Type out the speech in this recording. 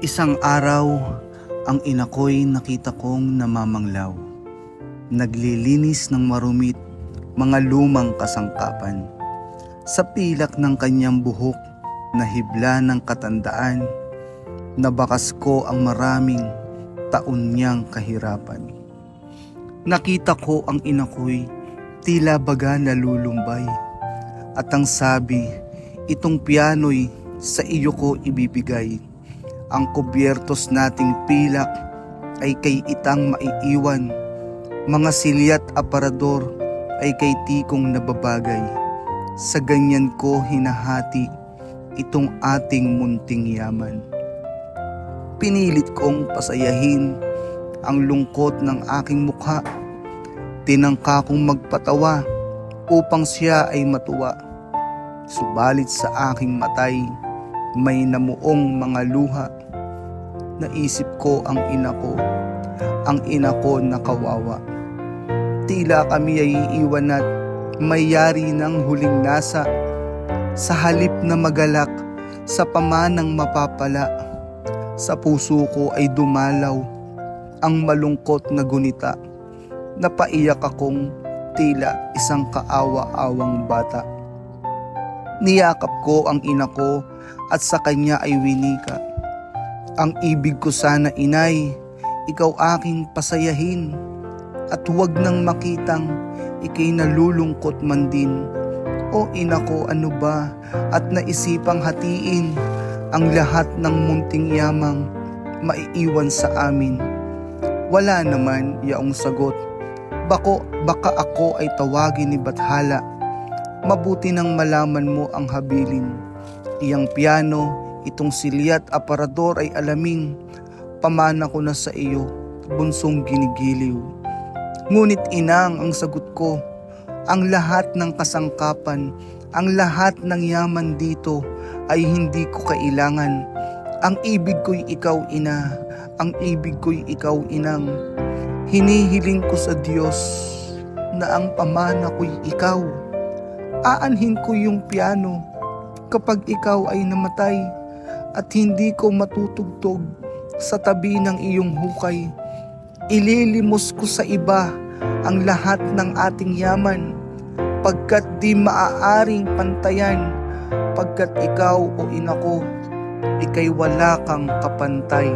Isang araw, ang ina ko'y nakita kong namamanglaw. Naglilinis ng marumit mga lumang kasangkapan. Sa pilak ng kanyang buhok na hibla ng katandaan, nabakas ko ang maraming taon niyang kahirapan. Nakita ko ang ina ko'y tila baga nalulumbay. At ang sabi, itong piano'y sa iyo ko ibibigay. Ang kubyertos nating pilak ay kay itang maiiwan. Mga silyat aparador ay kay tikong nababagay. Sa ganyan ko hinahati itong ating munting yaman. Pinilit kong pasayahin ang lungkot ng aking mukha. Tinangka kong magpatawa upang siya ay matuwa. Subalit sa aking matay, may namuong mga luha. Naisip ko ang ina ko, ang ina ko na kawawa. Tila kami ay iiwan at mayari ng huling nasa. Sa halip na magalak, sa pamanang mapapala, sa puso ko ay dumalaw ang malungkot na gunita. Napaiyak akong tila isang kaawa-awang bata. Niyakap ko ang ina ko at sa kanya ay winika. Ang ibig ko sana inay, ikaw aking pasayahin at huwag nang makitang ikay nalulungkot man din. O ina ko ano ba at naisipang hatiin ang lahat ng munting yamang maiiwan sa amin. Wala naman yaong sagot. Bako, baka ako ay tawagin ni Bathala. Mabuti nang malaman mo ang habilin. Iyang piano, itong silyat aparador ay alaming. Pamana ko na sa iyo, bunsong ginigiliw. Ngunit inang ang sagot ko, ang lahat ng kasangkapan, ang lahat ng yaman dito ay hindi ko kailangan. Ang ibig ko'y ikaw ina, ang ibig ko'y ikaw inang. Hinihiling ko sa Diyos na ang pamana ko'y ikaw. Aanhin ko yung piano kapag ikaw ay namatay at hindi ko matutugtog sa tabi ng iyong hukay. Ililimos ko sa iba ang lahat ng ating yaman pagkat di maaaring pantayan pagkat ikaw o ina ko ikay wala kang kapantay.